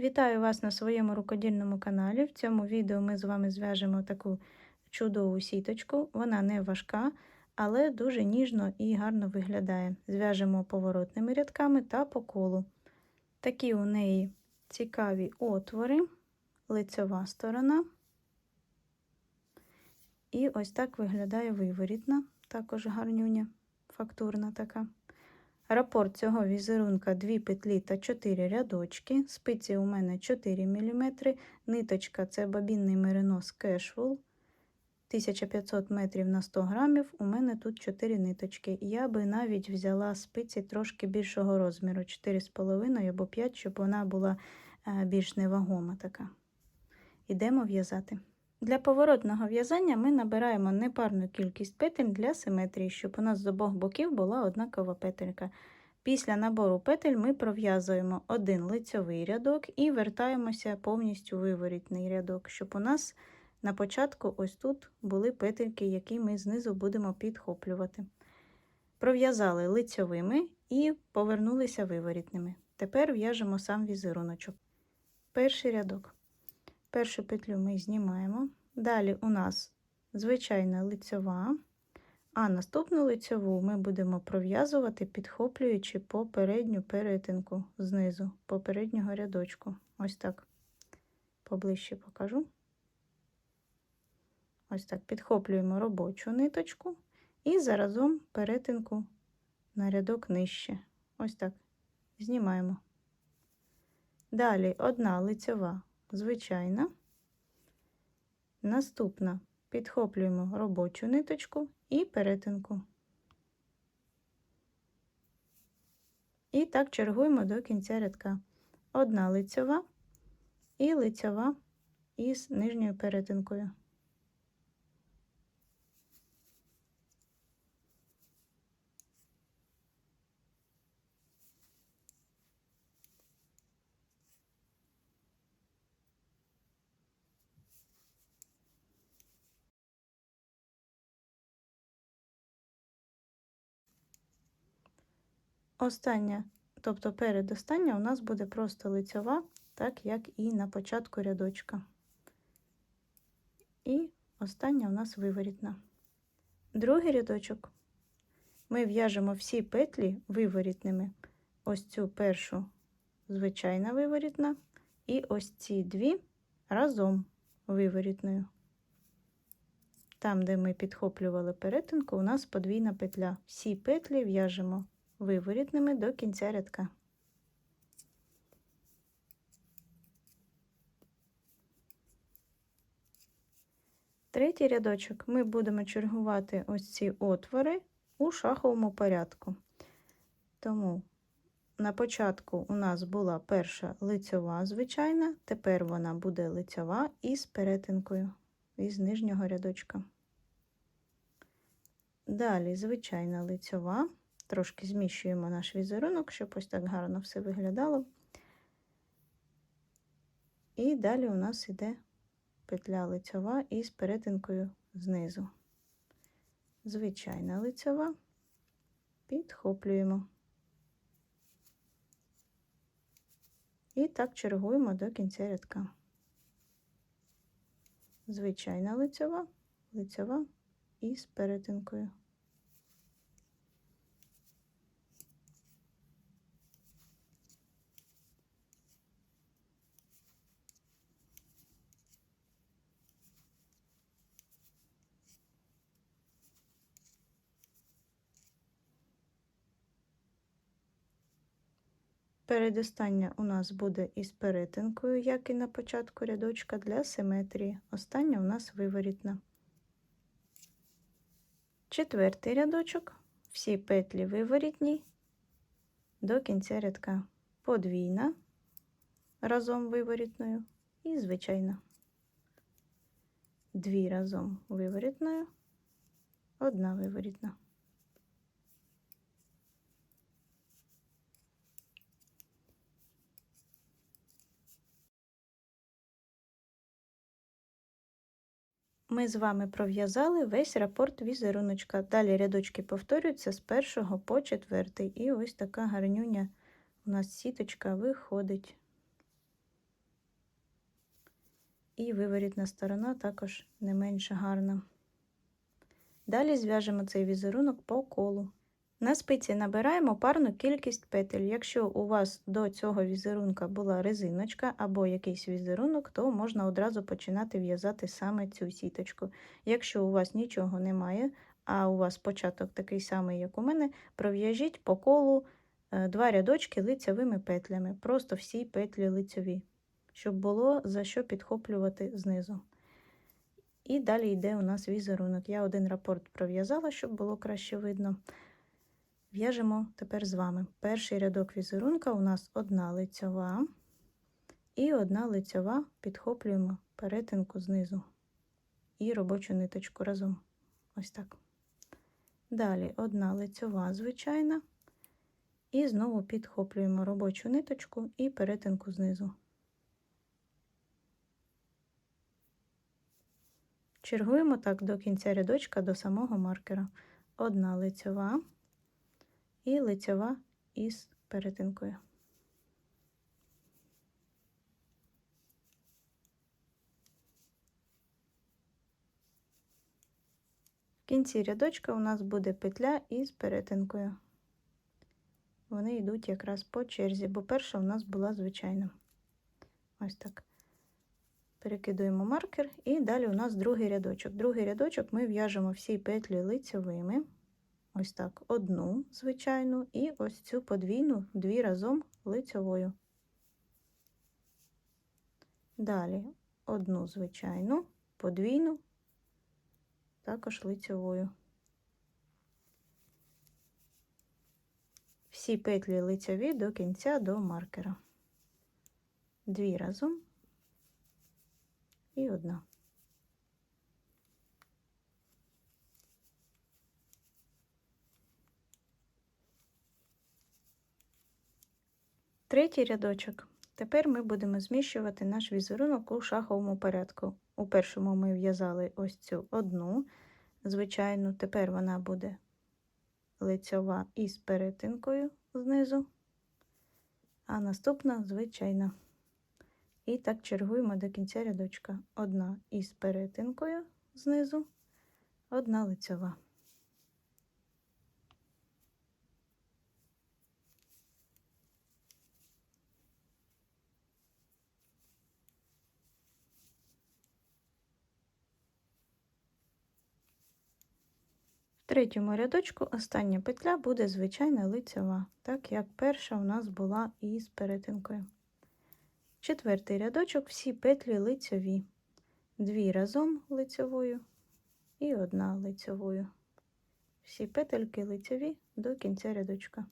Вітаю вас на своєму рукодільному каналі. В цьому відео ми з вами зв'яжемо таку чудову сіточку. Вона не важка, але дуже ніжно і гарно виглядає. Зв'яжемо поворотними рядками та по колу. Такі у неї цікаві отвори, лицьова сторона. І ось так виглядає виворітна, також гарнюня, фактурна така. Рапорт цього візерунка 2 петлі та 4 рядочки. Спиці у мене 4 мм. Ниточка це бабінний меринос Cashwool. 1500 метрів на 100 грамів. У мене тут 4 ниточки. Я би навіть взяла спиці трошки більшого розміру, 4,5 або 5, щоб вона була е, більш невагома така. Ідемо в'язати. Для поворотного в'язання ми набираємо непарну кількість петель для симетрії, щоб у нас з обох боків була однакова петелька. Після набору петель ми пров'язуємо один лицьовий рядок і вертаємося повністю виворітний рядок, щоб у нас на початку ось тут були петельки, які ми знизу будемо підхоплювати. Пров'язали лицьовими і повернулися виворітними. Тепер в'яжемо сам візеруночок. Перший рядок. Першу петлю ми знімаємо. Далі у нас звичайна лицьова, а наступну лицьову ми будемо пров'язувати, підхоплюючи попередню перетинку знизу, попереднього рядочку. Ось так поближче покажу. Ось так підхоплюємо робочу ниточку і заразом перетинку на рядок нижче. Ось так знімаємо. Далі одна лицьова звичайна. Наступна підхоплюємо робочу ниточку і перетинку. І так чергуємо до кінця рядка. Одна лицьова і лицьова із нижньою перетинкою. Остання, тобто передостання, у нас буде просто лицьова, так як і на початку рядочка. І остання у нас виворітна. Другий рядочок ми в'яжемо всі петлі виворітними. Ось цю першу звичайна виворітна, і ось ці дві разом виворітною. Там, де ми підхоплювали перетинку, у нас подвійна петля. Всі петлі в'яжемо виворітними до кінця рядка. Третій рядочок ми будемо чергувати ось ці отвори у шаховому порядку. Тому на початку у нас була перша лицьова звичайна, тепер вона буде лицьова із перетинкою із нижнього рядочка. Далі звичайна лицьова, трошки зміщуємо наш візерунок, щоб ось так гарно все виглядало. І далі у нас йде петля лицьова із перетинкою знизу. Звичайна лицьова, підхоплюємо. І так чергуємо до кінця рядка. Звичайна лицьова, лицьова із перетинкою. Передостання у нас буде із перетинкою, як і на початку рядочка для симетрії. Остання у нас виворітна. Четвертий рядочок, всі петлі виворітні до кінця рядка. Подвійна разом виворітною і звичайна. Дві разом виворітною, одна виворітна. Ми з вами пров'язали весь рапорт візеруночка. Далі рядочки повторюються з першого по четвертий. І ось така гарнюня у нас сіточка виходить. І виворітна сторона також не менш гарна. Далі зв'яжемо цей візерунок по колу. На спиці набираємо парну кількість петель. Якщо у вас до цього візерунка була резиночка або якийсь візерунок, то можна одразу починати в'язати саме цю сіточку. Якщо у вас нічого немає, а у вас початок такий самий, як у мене, пров'яжіть по колу е, два рядочки лицевими петлями, просто всі петлі лицеві, щоб було за що підхоплювати знизу. І далі йде у нас візерунок. Я один рапорт пров'язала, щоб було краще видно. В'яжемо тепер з вами. Перший рядок візерунка у нас одна лицьова і одна лицьова підхоплюємо перетинку знизу і робочу ниточку разом. Ось так. Далі одна лицьова звичайна, і знову підхоплюємо робочу ниточку і перетинку знизу. Чергуємо так до кінця рядочка до самого маркера. Одна лицьова і лицьова із перетинкою. В кінці рядочка у нас буде петля із перетинкою. Вони йдуть якраз по черзі, бо перша у нас була звичайна. Ось так. Перекидуємо маркер, і далі у нас другий рядочок. Другий рядочок ми в'яжемо всі петлі лицьовими. Ось так, одну звичайну, і ось цю подвійну дві разом лицьовою. Далі одну звичайну, подвійну, також лицьовою. Всі петлі лицьові до кінця до маркера. Дві разом і одна. Третій рядочок. Тепер ми будемо зміщувати наш візерунок у шаховому порядку. У першому ми в'язали ось цю одну, звичайну, тепер вона буде лицьова із перетинкою знизу, а наступна звичайна. І так чергуємо до кінця рядочка. Одна із перетинкою знизу, одна лицьова. Третьому рядочку остання петля буде звичайна лицева, так як перша у нас була із перетинкою. Четвертий рядочок всі петлі лицьові, дві разом лицьовою і одна лицьовою. Всі петельки лицьові до кінця рядочка.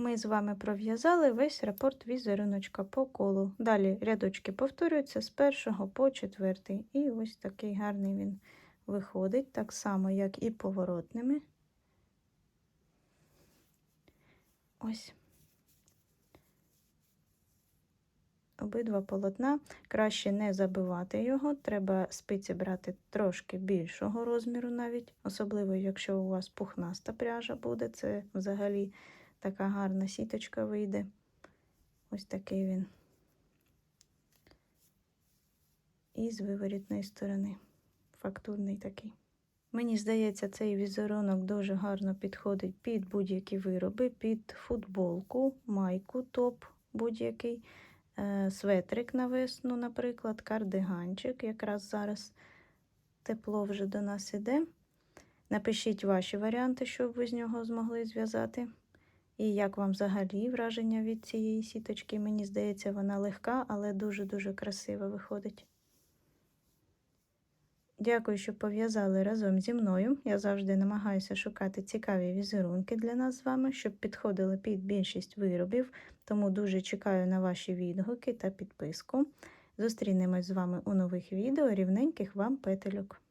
Ми з вами пров'язали весь рапорт візеруночка по колу. Далі рядочки повторюються з першого по четвертий. І ось такий гарний він виходить, так само, як і поворотними. Ось. Обидва полотна. Краще не забивати його, треба спиці брати трошки більшого розміру, навіть, особливо, якщо у вас пухнаста пряжа буде, це взагалі така гарна сіточка вийде. Ось такий він. І з виворітної сторони. Фактурний такий. Мені здається, цей візерунок дуже гарно підходить під будь-які вироби, під футболку, майку, топ будь-який, е, светрик на весну, наприклад, кардиганчик. Якраз зараз тепло вже до нас іде. Напишіть ваші варіанти, щоб ви з нього змогли зв'язати. І як вам взагалі враження від цієї сіточки? Мені здається, вона легка, але дуже-дуже красиво виходить. Дякую, що пов'язали разом зі мною. Я завжди намагаюся шукати цікаві візерунки для нас з вами, щоб підходили під більшість виробів, тому дуже чекаю на ваші відгуки та підписку. Зустрінемось з вами у нових відео рівненьких вам петельок.